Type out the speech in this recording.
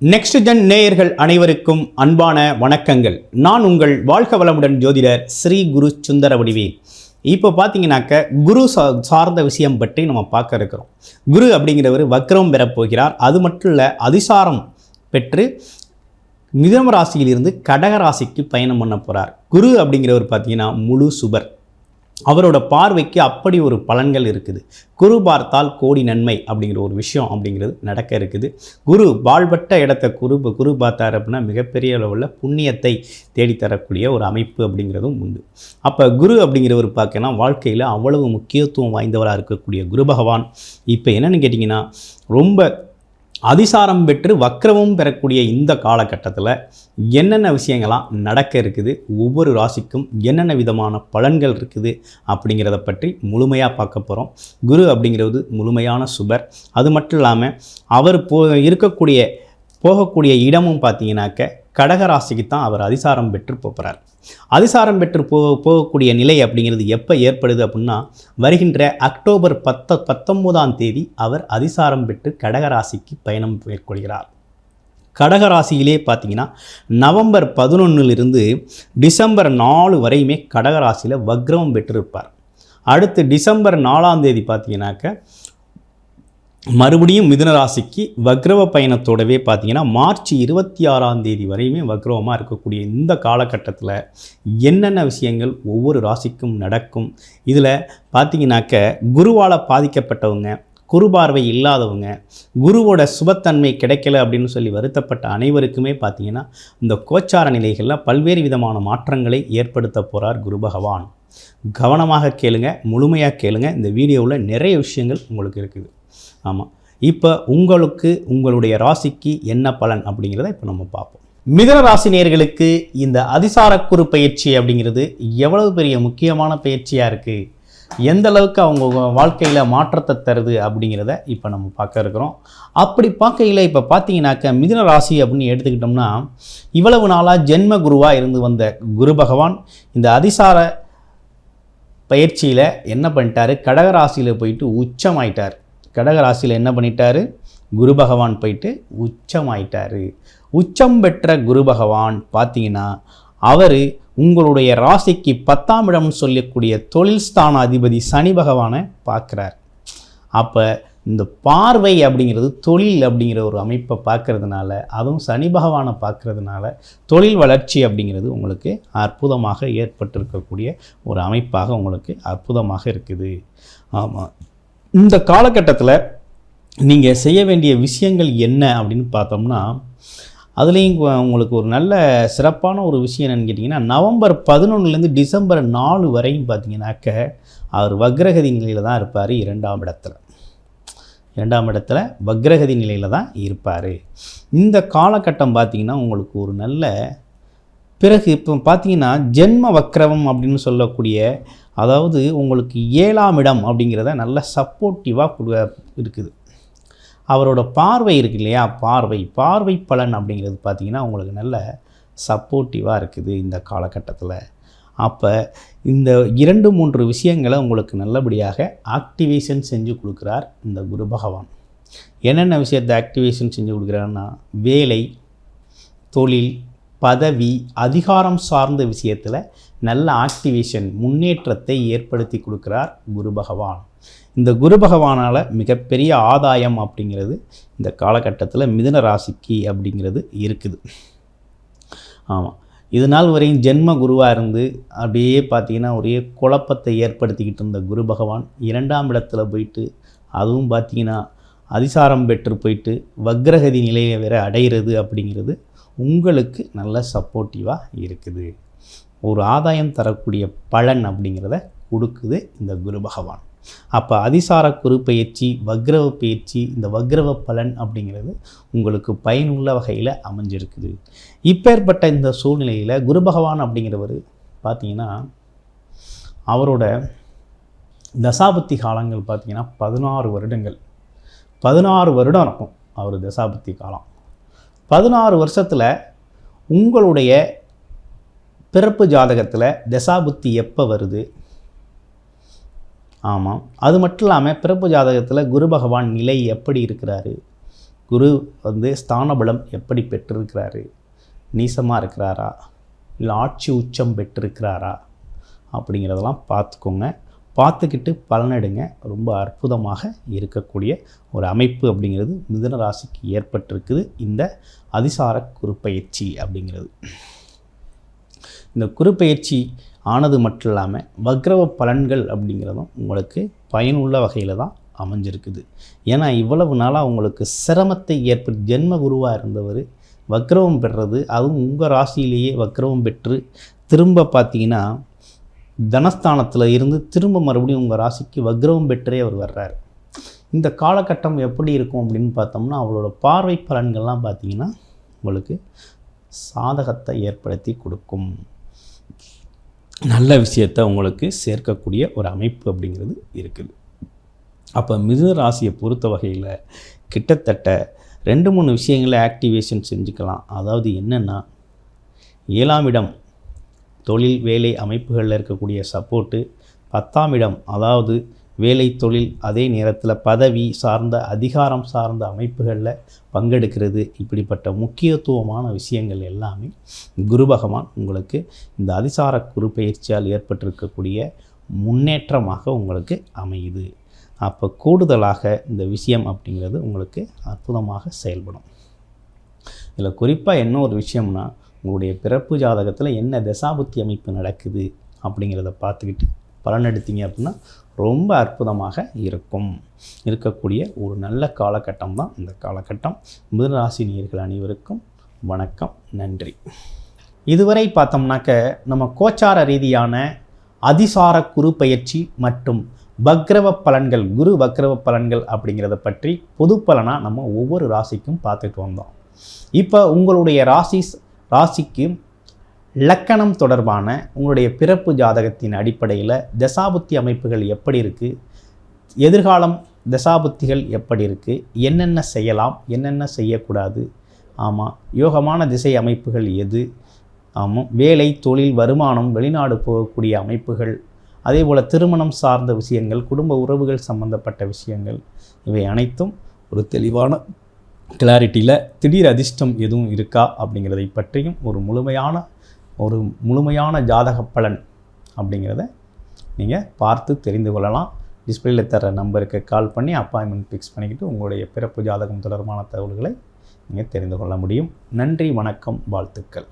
Next gen நேயர்கள் அனைவருக்கும் அன்பான வணக்கங்கள். நான் உங்கள் வாழ்க வளமுடன் ஜோதிடர் ஸ்ரீ குரு சுந்தர வடிவே இப்போ பார்த்தீங்கன்னாக்க குரு சா சார்ந்த விஷயம் பற்றி நம்ம பார்க்க இருக்கிறோம். குரு அப்படிங்கிறவர் வக்ரம் பெறப்போகிறார் அது மட்டும் இல்லை அதிசாரம் பெற்று மிதம ராசியிலிருந்து கடக ராசிக்கு பயணம் பண்ண போகிறார் குரு அப்படிங்கிறவர் பார்த்தீங்கன்னா முழு சுபர். அவரோட பார்வைக்கு அப்படி ஒரு பலன்கள் இருக்குது. குரு பார்த்தால் கோடி நன்மை அப்படிங்கிற ஒரு விஷயம் அப்படிங்கிறது நடக்க இருக்குது. குரு பால்பட்ட இடத்த குரு குரு பார்த்தார் அப்படின்னா மிகப்பெரிய அளவில் புண்ணியத்தை தேடித்தரக்கூடிய ஒரு அமைப்பு அப்படிங்கிறதும் உண்டு. அப்போ குரு அப்படிங்கிறவர் பார்க்கனா வாழ்க்கையில் அவ்வளவு முக்கியத்துவம் வாய்ந்தவராக இருக்கக்கூடிய குரு பகவான். இப்போ என்னென்னு கேட்டிங்கன்னா ரொம்ப அதிசாரம் பெற்று வக்கரமும் பெறக்கூடிய இந்த காலகட்டத்தில் என்னென்ன விஷயங்கள்லாம் நடக்க இருக்குது ஒவ்வொரு ராசிக்கும் என்னென்ன விதமான பலன்கள் இருக்குது அப்படிங்கிறத பற்றி முழுமையாக பார்க்க போகிறோம் குரு அப்படிங்கிறது முழுமையான சுபர். அது மட்டும் இல்லாமல் அவர் போ இருக்கக்கூடிய போகக்கூடிய இடமும் பார்த்தீங்கன்னாக்க கடகராசிக்கு தான் அவர் அதிசாரம் பெற்று போகிறார். அதிசாரம் பெற்று போ போகக்கூடிய நிலை அப்படிங்கிறது எப்போ ஏற்படுது அப்படின்னா வருகின்ற அக்டோபர் பத்த பத்தொம்போதாம் தேதி அவர் அதிசாரம் பெற்று கடகராசிக்கு பயணம் மேற்கொள்கிறார். கடகராசியிலே பார்த்தீங்கன்னா நவம்பர் பதினொன்றிலிருந்து டிசம்பர் நாலு வரையுமே கடகராசியில் வக்ரமம் பெற்றிருப்பார். அடுத்து டிசம்பர் நாலாம் தேதி பார்த்தீங்கன்னாக்க மறுபடியும் மிதுன ராசிக்கு வக்ரவ பயணத்தோடவே பார்த்தீங்கன்னா மார்ச் இருபத்தி ஆறாம் தேதி வரையுமே வக்ரவமாக இருக்கக்கூடிய இந்த காலகட்டத்தில் என்னென்ன விஷயங்கள் ஒவ்வொரு ராசிக்கும் நடக்கும்? இதில் பார்த்தீங்கன்னாக்க குருவால் பாதிக்கப்பட்டவங்க குரு பார்வை இல்லாதவங்க குருவோட சுபத்தன்மை கிடைக்கல அப்படின்னு சொல்லி வருத்தப்பட்ட அனைவருக்குமே பார்த்தீங்கன்னா இந்த கோச்சார நிலைகளில் பல்வேறு விதமான மாற்றங்களை ஏற்படுத்த போகிறார் குரு பகவான். கவனமாக கேளுங்க முழுமையாக கேளுங்க. இந்த வீடியோவில் நிறைய விஷயங்கள் உங்களுக்கு இருக்குது. ஆமாம் இப்போ உங்களுக்கு உங்களுடைய ராசிக்கு என்ன பலன் அப்படிங்கிறத இப்போ நம்ம பார்ப்போம். மிதன ராசினியர்களுக்கு இந்த அதிசாரக்குறு பயிற்சி அப்படிங்கிறது எவ்வளவு பெரிய முக்கியமான பயிற்சியாக இருக்குது எந்த அளவுக்கு அவங்க வாழ்க்கையில் மாற்றத்தை தருது அப்படிங்கிறத இப்போ நம்ம பார்க்க இருக்கிறோம். அப்படி பார்க்கையில் இப்போ பார்த்தீங்கன்னாக்க மிதுன ராசி அப்படின்னு எடுத்துக்கிட்டோம்னா இவ்வளவு நாளாக ஜென்ம குருவாக இருந்து வந்த குரு பகவான் இந்த அதிசார பயிற்சியில் என்ன பண்ணிட்டாரு? கடகராசியில் போயிட்டு உச்சமாயிட்டார். கடகராசியில் என்ன பண்ணிட்டாரு? குரு பகவான் போயிட்டு உச்சமாயிட்டார். உச்சம் பெற்ற குரு பகவான் பார்த்தீங்கன்னா அவர் உங்களுடைய ராசிக்கு பத்தாம் இடம்னு சொல்லக்கூடிய தொழில் ஸ்தான அதிபதி சனி பகவானை பார்க்குறார் அப்போ இந்த பார்வை அப்படிங்கிறது தொழில் அப்படிங்கிற ஒரு அமைப்பை பார்க்கறதுனால அதுவும் சனி பகவானை பார்க்கறதுனால தொழில் வளர்ச்சி அப்படிங்கிறது உங்களுக்கு அற்புதமாக ஏற்பட்டிருக்கக்கூடிய ஒரு அமைப்பாக உங்களுக்கு அற்புதமாக இருக்குது. ஆமாம் இந்த காலகட்டத்தில் நீங்கள் செய்ய வேண்டிய விஷயங்கள் என்ன அப்படின்னு பார்த்தோம்னா அதுலேயும் உங்களுக்கு ஒரு நல்ல சிறப்பான ஒரு விஷயம் என்னென்னு கேட்டிங்கன்னா நவம்பர் பதினொன்றுலேருந்து டிசம்பர் நாலு வரையும் பார்த்தீங்கன்னாக்க அவர் வக்ரகதி நிலையில் தான் இருப்பார் இரண்டாம் இடத்துல. இரண்டாம் இடத்துல வக்ரகதி நிலையில் தான் இருப்பார். இந்த காலகட்டம் பார்த்திங்கன்னா உங்களுக்கு ஒரு நல்ல பிறகு இப்போ பார்த்தீங்கன்னா ஜென்ம வக்ரவம் அப்படின்னு சொல்லக்கூடிய அதாவது உங்களுக்கு ஏழாம் இடம் அப்படிங்கிறத நல்ல சப்போர்ட்டிவாக இருக்குது. அவரோட பார்வை இருக்கு இல்லையா? பார்வை பார்வை பலன் அப்படிங்கிறது பார்த்தீங்கன்னா உங்களுக்கு நல்ல சப்போர்ட்டிவாக இருக்குது இந்த காலகட்டத்தில். அப்போ இந்த இரண்டு மூன்று விஷயங்களை உங்களுக்கு நல்லபடியாக ஆக்டிவேஷன் செஞ்சு கொடுக்குறார் இந்த குரு பகவான். என்னென்ன விஷயத்தை ஆக்டிவேஷன் செஞ்சு கொடுக்குறாருன்னா வேலை தொழில் பதவி அதிகாரம் சார்ந்த விஷயத்தில் நல்ல ஆக்டிவேஷன் முன்னேற்றத்தை ஏற்படுத்தி கொடுக்குறார் குரு பகவான். இந்த குரு பகவானால் மிகப்பெரிய ஆதாயம் அப்படிங்கிறது இந்த காலகட்டத்தில் மிதுன ராசிக்கு அப்படிங்கிறது இருக்குது. ஆமாம் இது நாள் வரையும் ஜென்ம குருவாக இருந்து அப்படியே பார்த்தீங்கன்னா ஒரே குழப்பத்தை ஏற்படுத்திக்கிட்டு இருந்த குரு பகவான் இரண்டாம் இடத்துல போயிட்டு அதுவும் பார்த்தீங்கன்னா அதிசாரம் பெற்று போயிட்டு வக்ரகதி நிலையை வேற அடைகிறது அப்படிங்கிறது உங்களுக்கு நல்ல சப்போர்ட்டிவாக இருக்குது. ஒரு ஆதாயம் தரக்கூடிய பலன் அப்படிங்கிறத கொடுக்குது இந்த குரு பகவான். அப்போ அதிசார குரு பயிற்சி வக்ரவ பயிற்சி இந்த வக்ரவ பலன் அப்படிங்கிறது உங்களுக்கு பயனுள்ள வகையில் அமைஞ்சிருக்குது. இப்பேற்பட்ட இந்த சூழ்நிலையில் குரு பகவான் அப்படிங்கிறவர் பார்த்தீங்கன்னா அவரோட தசாபத்தி காலங்கள் பார்த்திங்கன்னா பதினாறு வருடங்கள். பதினாறு வருடம் இருக்கும் அவர் தசாபத்தி காலம். பதினாறு வருஷத்தில் உங்களுடைய பிறப்பு ஜாதகத்தில் தசாபுத்தி எப்போ வருது? ஆமாம் அது மட்டும் இல்லாமல் பிறப்பு ஜாதகத்தில் குரு பகவான் நிலை எப்படி இருக்கிறாரு? குரு வந்து ஸ்தானபலம் எப்படி பெற்றிருக்கிறாரு? நீசமாக இருக்கிறாரா? இல்லை ஆட்சி உச்சம் பெற்றிருக்கிறாரா? அப்படிங்கிறதெல்லாம் பார்த்துக்கோங்க. பார்த்துக்கிட்டு பலனெடுங்க. ரொம்ப அற்புதமாக இருக்கக்கூடிய ஒரு அமைப்பு அப்படிங்கிறது மிதுன ராசிக்கு ஏற்பட்டிருக்குது. இந்த அதிசார குறுப்பயிற்சி அப்படிங்கிறது. இந்த குறுப்பயிற்சி ஆனது மட்டும் இல்லாமல் வக்ரவ பலன்கள் அப்படிங்கிறதும் உங்களுக்கு பயனுள்ள வகையில் தான் அமைஞ்சிருக்குது. ஏன்னா இவ்வளவு நாளாக உங்களுக்கு சிரமத்தை ஏற்படு ஜென்ம குருவாக இருந்தவர் வக்ரவம் பெறுறது அதுவும் உங்கள் ராசியிலேயே வக்ரவம் பெற்று திரும்ப பார்த்தீங்கன்னா தனஸ்தானத்தில் இருந்து திரும்ப மறுபடியும் உங்கள் ராசிக்கு வக்ரவம் பெற்றே அவர் வர்றார். இந்த காலகட்டம் எப்படி இருக்கும் அப்படின்னு பார்த்தோம்னா அவரோட பார்வை பலன்கள்லாம் பார்த்தீங்கன்னா உங்களுக்கு சாதகத்தை ஏற்படுத்தி கொடுக்கும். நல்ல விஷயத்தை உங்களுக்கு சேர்க்கக்கூடிய ஒரு அமைப்பு அப்படிங்கிறது இருக்குது. அப்போ மிதுன ராசியை பொறுத்த வகையில் கிட்டத்தட்ட ரெண்டு மூணு விஷயங்களை ஆக்டிவேஷன் செஞ்சுக்கலாம். அதாவது என்னென்னா ஏழாம் இடம் தொழில் வேலை அமைப்புகளில் இருக்கக்கூடிய சப்போர்ட்டு பத்தாம் இடம் அதாவது வேலை தொழில் அதே நேரத்தில் பதவி சார்ந்த அதிகாரம் சார்ந்த அமைப்புகளில் பங்கெடுக்கிறது. இப்படிப்பட்ட முக்கியத்துவமான விஷயங்கள் எல்லாமே குரு பகவான் உங்களுக்கு இந்த அதிசார குரு பயிற்சியால் ஏற்பட்டிருக்கக்கூடிய முன்னேற்றமாக உங்களுக்கு அமையுது. அப்போ கூடுதலாக இந்த விஷயம் அப்படிங்கிறது உங்களுக்கு அற்புதமாக செயல்படும். இதில் குறிப்பாக என்ன ஒரு விஷயம்னா உங்களுடைய பிறப்பு ஜாதகத்தில் என்ன தசாபுத்தி அமைப்பு நடக்குது அப்படிங்கிறத பார்த்துக்கிட்டு பலன் எடுத்தீங்க அப்படின்னா ரொம்ப அற்புதமாக இருக்கும். இருக்கக்கூடிய ஒரு நல்ல காலகட்டம் தான் இந்த காலகட்டம். மிதராசினியர்கள் அனைவருக்கும் வணக்கம் நன்றி. இதுவரை பார்த்தோம்னாக்க நம்ம கோச்சார ரீதியான அதிசார குரு பயிற்சி மற்றும் வக்ரவ பலன்கள் குரு வக்ரவ பலன்கள் அப்படிங்கிறத பற்றி பொது பலனாக நம்ம ஒவ்வொரு ராசிக்கும் பார்த்துட்டு வந்தோம். இப்போ உங்களுடைய ராசி ராசிக்கு லக்கணம் தொடர்பான உங்களுடைய பிறப்பு ஜாதகத்தின் அடிப்படையில் தசாபுத்தி அமைப்புகள் எப்படி இருக்குது எதிர்காலம் தசாபுத்திகள் எப்படி இருக்குது என்னென்ன செய்யலாம்? என்னென்ன செய்யக்கூடாது? ஆமாம் யோகமான திசை அமைப்புகள் எது? ஆமாம் வேலை தொழில் வருமானம் வெளிநாடு போகக்கூடிய அமைப்புகள் அதே போல் திருமணம் சார்ந்த விஷயங்கள் குடும்ப உறவுகள் சம்பந்தப்பட்ட விஷயங்கள் இவை அனைத்தும் ஒரு தெளிவான கிளாரிட்டியில் திடீர் அதிர்ஷ்டம் எதுவும் இருக்கா அப்படிங்கிறதை பற்றியும் ஒரு முழுமையான ஒரு முழுமையான ஜாதக பலன் அப்படிங்கிறத நீங்கள் பார்த்து தெரிந்து கொள்ளலாம். டிஸ்பிளேல தர நம்பருக்கு கால் பண்ணி அப்பாயின்மெண்ட் ஃபிக்ஸ் பண்ணிக்கிட்டு உங்களுடைய பிறப்பு ஜாதகம் தொடர்பான தகவல்களை நீங்கள் தெரிந்து கொள்ள முடியும். நன்றி வணக்கம் வாழ்த்துக்கள்.